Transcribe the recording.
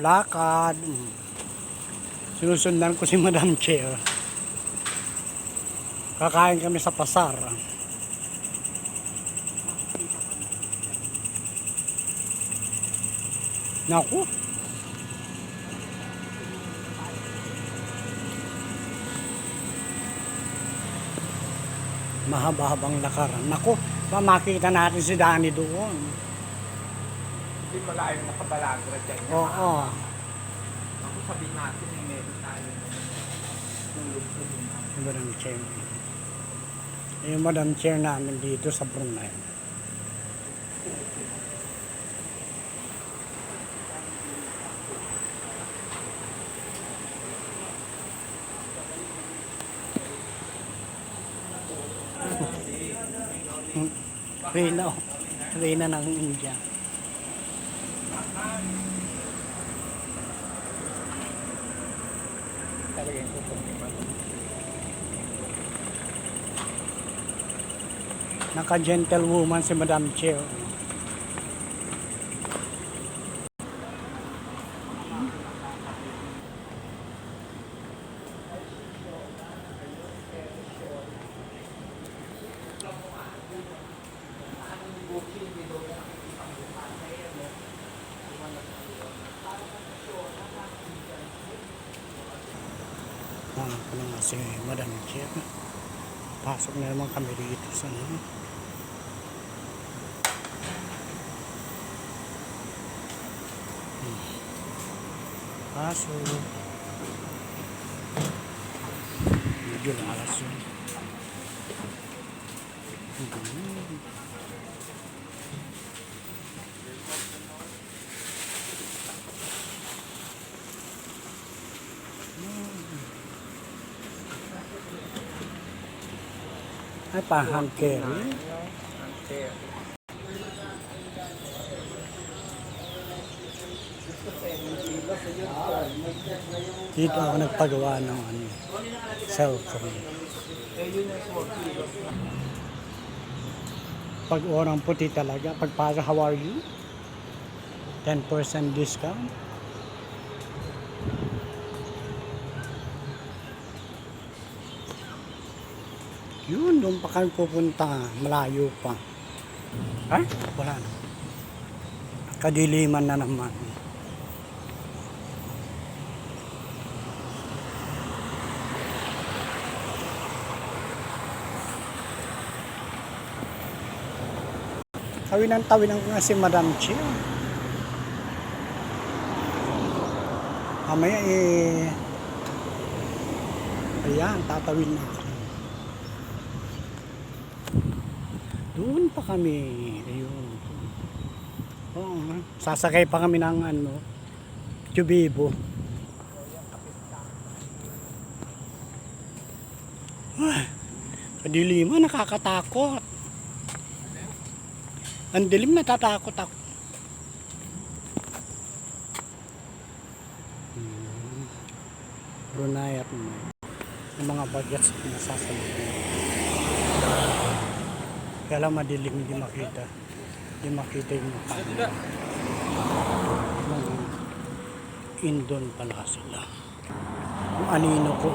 Lakad. Sinusundan ko si Madam Chair. Kakain kami sa pasar. Naku. Mahaba-habang lakaran. Naku, ba makita natin si Danny doon. Hindi pala yung nakabalagra dyan. Oo. Ako sabihin natin, may meron tayo. Tulog sa luna. Yung Madam Chair. Yung Madam Chair namin dito sa Brunei. Reyna, oh. Reyna ng India. Naka-gentlewoman si Madam Chair. Ah, ako na nga si Madam Chair. Pasok na naman kami dito sa ano. Pasok. Medyo lalas yun. Hmm. Ay, pahang carry. Dito ako nagpagawa ng ano, cellphone. Pag orang puti talaga, pag para how are you? 10% discount. Yun, doon pa kami pupunta. Malayo pa. Ay, wala na. Kadiliman na naman. Tawin ang tawin ang nga si Madam Chia. Mamaya eh, ayan, tatawin na ako. Doon pa kami. Ayun. Oo, sasakay pa kami ng ano, Tubibo. Ah, kadiliman, nakakatakot. Ang dilim, natatakot ako. Brunei at. Yung mga bagets na nasasalubong. Kaya lang madilim, hindi makita. Hindi makita yung mukha. Indon pala sila. Yung anino ko.